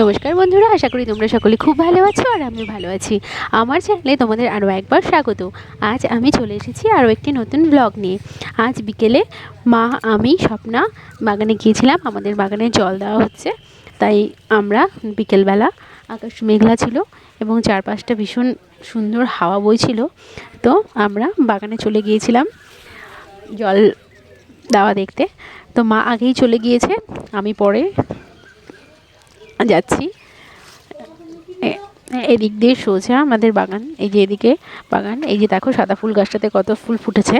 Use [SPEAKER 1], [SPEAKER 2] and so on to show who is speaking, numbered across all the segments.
[SPEAKER 1] নমস্কার বন্ধুরা, আশা করি তোমরা সকলে খুব ভালো আছো আর আমি ভালো আছি। আমার চ্যানেলে তোমাদের আরও একবার স্বাগত। আজ আমি চলে এসেছি আরও একটি নতুন ব্লগ নিয়ে। আজ বিকেলে মা, আমি, স্বপ্না বাগানে গিয়েছিলাম। আমাদের বাগানে জল দেওয়া হচ্ছে। তাই আমরা বিকেলবেলা আকাশ মেঘলা ছিল এবং চারপাশটা ভীষণ সুন্দর হাওয়া বইছিল। তো আমরা বাগানে চলে গিয়েছিলাম জল দেওয়া দেখতে। তো মা আগেই চলে গিয়েছে, আমি পরে যাচ্ছি। এদিক দিয়ে সোজা আমাদের বাগান। এই যে এদিকে বাগান, এই যে দেখো সাদা ফুল গাছটাতে কত ফুল ফুটেছে।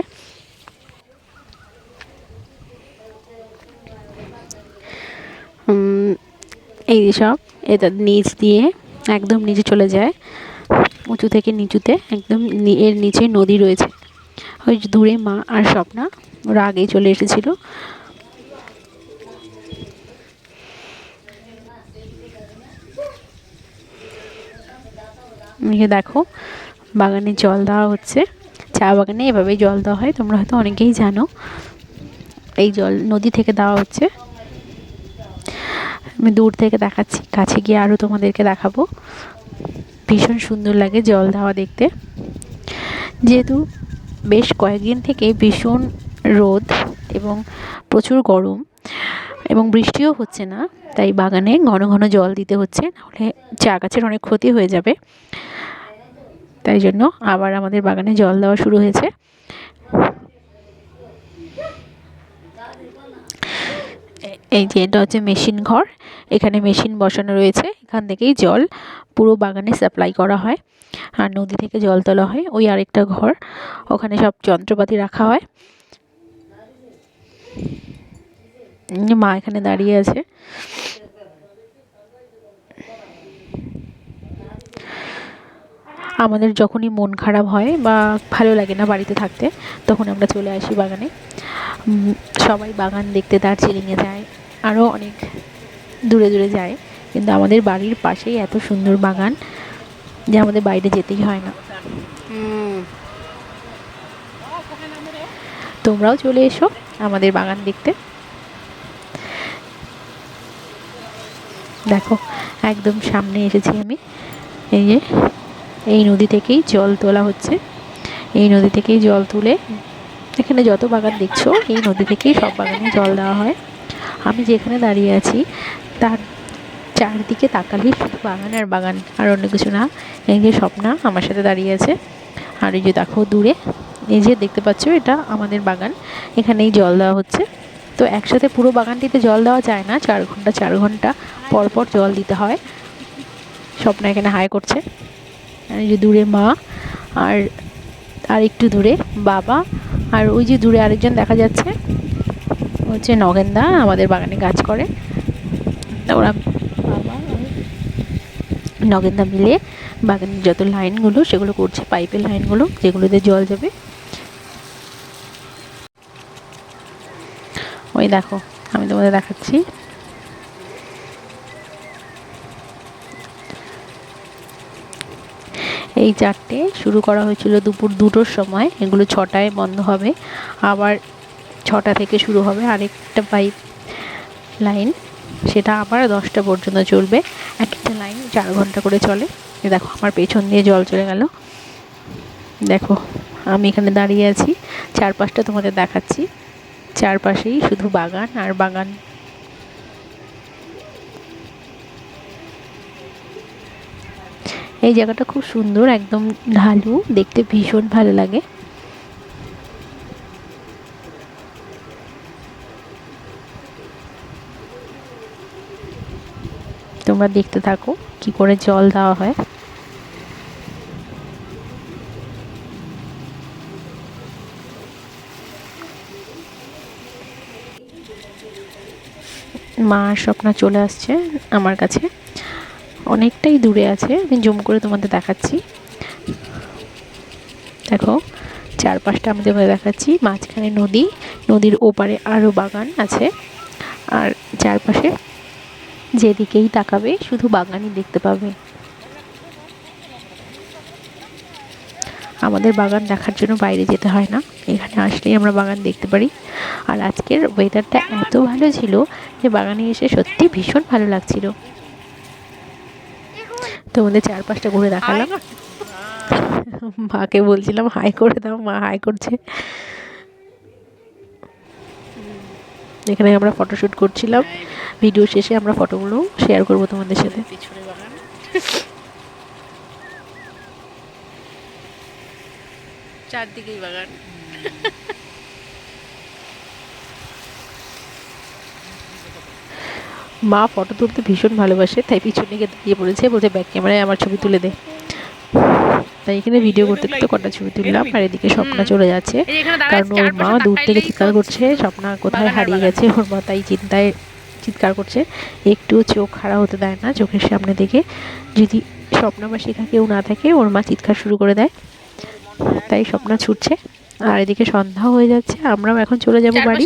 [SPEAKER 1] এই সব, এটা নিচ দিয়ে একদম নিচে চলে যায়। উঁচু থেকে নিচুতে একদম এর নিচে নদী রয়েছে। ওই দূরে মা আর স্বপ্না, ওরা আগেই চলে এসেছিল। এই দেখো, বাগানে জল দেওয়া হচ্ছে। চা বাগানে এভাবেই জল দেওয়া হয়, তোমরা হয়তো অনেকেই জানো। এই জল নদী থেকে দেওয়া হচ্ছে। আমি দূর থেকে দেখাচ্ছি, কাছে গিয়ে আরও তোমাদেরকে দেখাবো। ভীষণ সুন্দর লাগে জল দেওয়া দেখতে। যেহেতু বেশ কয়েকদিন থেকে ভীষণ রোদ এবং প্রচুর গরম এবং বৃষ্টিও হচ্ছে না, তাই বাগানে ঘন ঘন জল দিতে হচ্ছে, নাহলে চা গাছের অনেক ক্ষতি হয়ে যাবে। তাই জন্য আবার আমাদের বাগানে জল দেওয়া শুরু হয়েছে। এই যে এটা হচ্ছে মেশিন ঘর, এখানে মেশিন বসানো রয়েছে, এখান থেকেই জল পুরো বাগানে সাপ্লাই করা হয়, আর নদী থেকে জল তোলা হয়। ওই আরেকটা ঘর, ওখানে সব যন্ত্রপাতি রাখা হয়। মা এখানে দাঁড়িয়ে আছে। আমাদের যখনই মন খারাপ হয় বা ভালো লাগে না বাড়িতে থাকতে তখন আমরা চলে আসি বাগানে। সবাই বাগান দেখতে দার্জিলিংয়ে যায় আরও অনেক দূরে দূরে যায়। কিন্তু আমাদের বাড়ির পাশেই এত সুন্দর বাগান যে আমাদের বাইরে যেতেই হয় না। তোমরাও চলে এসো আমাদের বাগান দেখতে। দেখো, একদম সামনে এসেছি আমি। এই যে, এই নদী থেকেই জল তোলা হচ্ছে। এই নদী থেকেই জল তুলে এখানে যত বাগান দেখছ, এই নদী থেকেই সব বাগানে জল দেওয়া হয়। আমি যেখানে দাঁড়িয়ে আছি, তার চারদিকে তাকালেই শুধু বাগান আর বাগান, আর অন্য কিছু না। এই যে স্বপ্না আমার সাথে দাঁড়িয়ে আছে। আর এই যে দেখো দূরে, এই যে দেখতে পাচ্ছ, এটা আমাদের বাগান। এখানেই জল দেওয়া হচ্ছে। তো একসাথে পুরো বাগানটিতে জল দেওয়া যায় না, চার ঘণ্টা চার ঘণ্টা পর পর জল দিতে হয়। স্বপ্না এখানে হাই করছে। যে দূরে মা, আর আর একটু দূরে বাবা, আর ওই যে দূরে আরেকজন দেখা যাচ্ছে। হচ্ছে নগেনদা, আমাদের বাগানে কাজ করে। ওরা বাবা নগেনদা মিলে বাগানের যত লাইনগুলো, সেগুলো করছে, পাইপের লাইনগুলো, যেগুলোতে জল যাবে। ওই দেখো, আমি তোমাদের দেখাচ্ছি। এই চারটে শুরু করা হয়েছিল দুপুর দুটোর সময়, এগুলো ছটায় বন্ধ হবে। আবার ছটা থেকে শুরু হবে আরেকটা পাইপ লাইন সেটা আবার দশটা পর্যন্ত চলবে। এক একটা লাইন চার ঘণ্টা করে চলে। দেখো, আমার পেছন দিয়ে জল চলে গেল। দেখো, আমি এখানে দাঁড়িয়ে আছি, চারপাশটা তোমাদের দেখাচ্ছি। চারপাশেই শুধু বাগান আর বাগান। এই জায়গাটা খুব সুন্দর, একদম ঢালু, দেখতে ভীষণ ভালো লাগে। তোমরা দেখতে থাকো কি করে জল দেওয়া হয়। মা স্বপ্না চলে আসছে আমার কাছে। অনেকটাই দূরে আছে, আমি জুম করে তোমাদের দেখাচ্ছি। দেখো, চারপাশটা আমি তোমাদের দেখাচ্ছি, মাঝখানে নদী, নদীর ওপারে আরও বাগান আছে। আর চারপাশে যেদিকেই তাকাবে, শুধু বাগানই দেখতে পাবে। আমাদের বাগান দেখার জন্য বাইরে যেতে হয় না। আসলেই আমরা বাগান দেখতে পারি। আর আজকের ওয়েদারটা এত ভালো ছিল যে বাগানে এসে সত্যি ভীষণ ভালো লাগছিল। তোমাদের চারপাশটা ঘুরে দেখালাম। মাকে বলছিলাম, হাই করে দাও মা, হাই করছে। এখানে আমরা ফটোশ্যুট করছিলাম। ভিডিও শেষে আমরা ফটোগুলো শেয়ার করব তোমাদের সাথে।
[SPEAKER 2] পিছনে চারদিকেই বাগান।
[SPEAKER 1] মা ফটো তুলতে ভীষণ ভালোবাসে তাই পিছনে গিয়ে দাঁড়িয়ে পড়েছে বলছে ব্যাক ক্যামেরায় আমার ছবি তুলে দে। তাই এখানে ভিডিও করতে করতে কটা ছবি তুললাম আর এদিকে স্বপ্না চলে যাচ্ছে। কারণ ওর মা দূর থেকে চিৎকার করছে স্বপ্না কোথায় হারিয়ে গেছে ওর মা তাই চিন্তায় চিৎকার করছে। একটুও চোখ খাড়া হতে দেয় না চোখের সামনে দেখে যদি স্বপ্না বা শিখা কেউ না থাকে ওর মা চিৎকার শুরু করে দেয়। তাই স্বপ্না ছুটছে। আর এদিকে সন্ধ্যা হয়ে যাচ্ছে আমরাও এখন চলে যাব বাড়ি।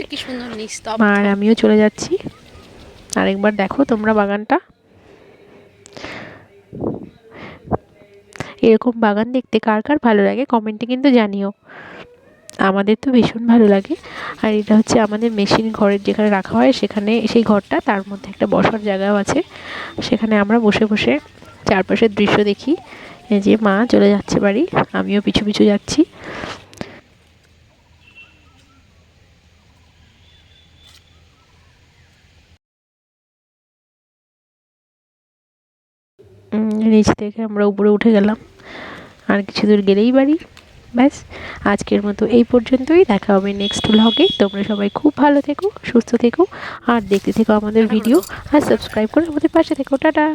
[SPEAKER 1] আর আমিও চলে যাচ্ছি। আরেকবার দেখো তোমরা বাগানটা। এরকম বাগান দেখতে কার কার ভালো লাগে কমেন্টে কিন্তু জানিও। আমাদের তো ভীষণ ভালো লাগে। আর এটা হচ্ছে আমাদের মেশিন ঘরের যেখানে রাখা হয় সেখানে সেই ঘরটা তার মধ্যে একটা বসার জায়গাও আছে। সেখানে আমরা বসে বসে চারপাশের দৃশ্য দেখি। এই যে মা চলে যাচ্ছে বাড়ি আমিও পিছু পিছু যাচ্ছি। নিচ থেকে আমরা উপরে উঠে গেলাম। আর কিছু দূর গেলেই বাড়ি ব্যাস। আজকের মতো এই পর্যন্তই দেখা হবে নেক্সট ব্লগে তোমরা সবাই খুব ভালো থেকো সুস্থ থেকো আর দেখতে থেকো আমাদের ভিডিও আর সাবস্ক্রাইব করে আমাদের পাশে থেকো। টাটা!